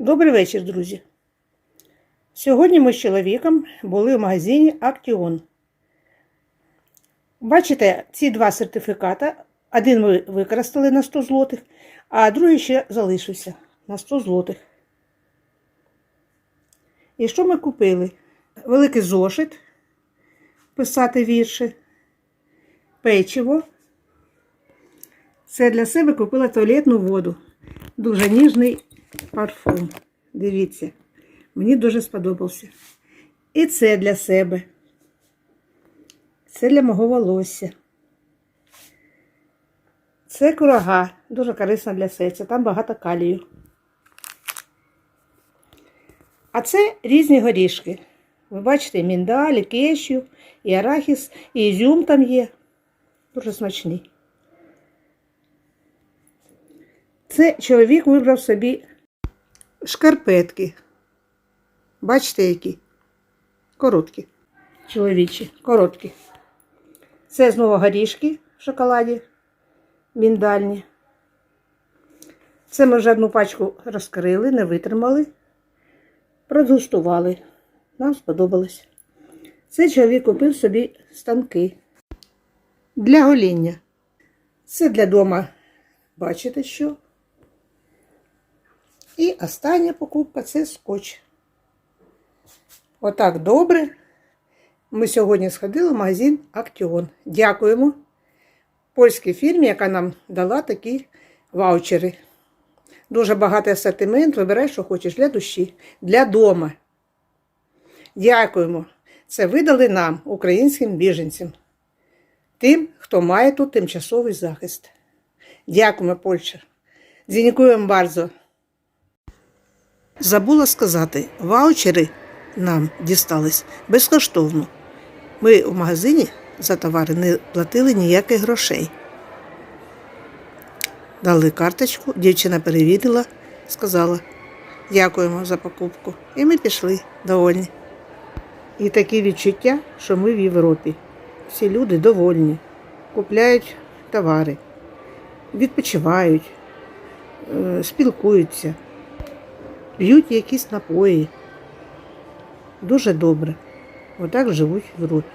Добрий вечір, друзі. Сьогодні ми з чоловіком були в магазині Актіон. Бачите, ці два сертифіката. Один ми використали на 100 злотих, а другий ще залишився на 100 злотих. І що ми купили? Великий зошит, писати вірші, печиво. Це для себе купила туалетну воду. Дуже ніжний парфум. Дивіться, мені дуже сподобався. І це для себе. Це для мого волосся. Це курага, дуже корисна для серця, там багато калію. А це різні горішки. Ви бачите, міндаль, і кешю, і арахіс, і ізюм там є. Дуже смачний. Це чоловік вибрав собі шкарпетки. Бачите, які? Короткі. Чоловічі, короткі. Це знову горішки в шоколаді, міндальні. Це ми вже одну пачку розкрили, не витримали, продгустували. Нам сподобалось. Це чоловік купив собі станки для гоління. Це для дома, бачите що? І остання покупка це скотч. Отак добре. Ми сьогодні сходили в магазин Актіон. Дякуємо польській фірмі, яка нам дала такі ваучери. Дуже багатий асортимент. Вибирай, що хочеш для душі, для дома. Дякуємо. Це видали нам, українським біженцям, тим, хто має тут тимчасовий захист. Дякуємо, Польща. Дзінькуємо bardzo. Забула сказати, ваучери нам дістались безкоштовно. Ми в магазині за товари не платили ніяких грошей. Дали карточку, дівчина перевірила, сказала дякуємо за покупку. І ми пішли довольні. І таке відчуття, що ми в Європі. Всі люди довольні, купляють товари, відпочивають, е, спілкуються п'ють якісь напої. Дуже добре. Отак живуть в Європі.